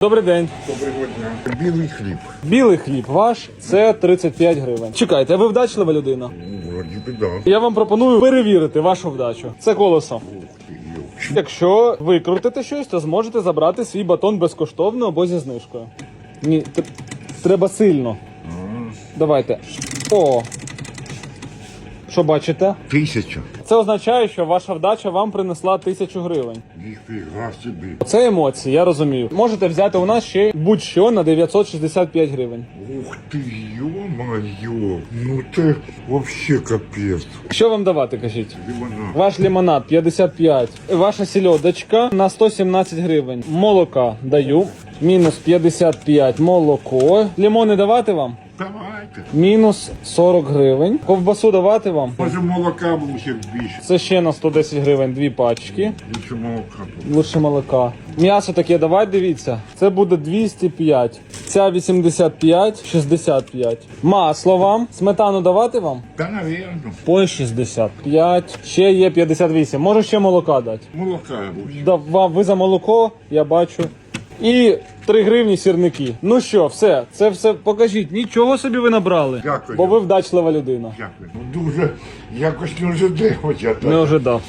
Добрий день. Доброго дня. Білий хліб. Білий хліб ваш це 35 гривень. Чекайте, а ви вдачлива людина? Ну, вроді би да. Я вам пропоную перевірити вашу вдачу. Це колесо. Якщо ви крутите щось, то зможете забрати свій батон безкоштовно або зі знижкою. Ні, треба сильно. Давайте. О. Що бачите? Тисяча. Це означає, що ваша вдача вам принесла тисячу гривень. Ніфіга собі. Це емоції, я розумію. Можете взяти у нас ще будь-що на 965 гривень. Ух ти, йо-моє. Ну це вообще капець. Що вам давати, кажіть? Лимонад. Ваш лимонад 55. Ваша сільодочка на 117 гривень. Молока даю. Мінус 55 молоко. Лимони давати вам? Давайте. Мінус 40 гривень. Ковбасу давати вам? Може молока буде більше. Це ще на 110 гривень дві пачки. Більше молока. Лучше молока. М'ясо таке давай, дивіться. Це буде 205. Ця 85, 65. Масло вам. Сметану давати вам? Та, навірно. По 65. Ще є 58. Може ще молока дати. Молока буде. Да, вам ви за молоко, я бачу. І 3 гривні сірники. Ну що, все, це все покажіть. Нічого собі ви набрали. Дякую. Бо ви вдачлива людина. Дякую. Ну дуже якось не вже я так. Не ожидав.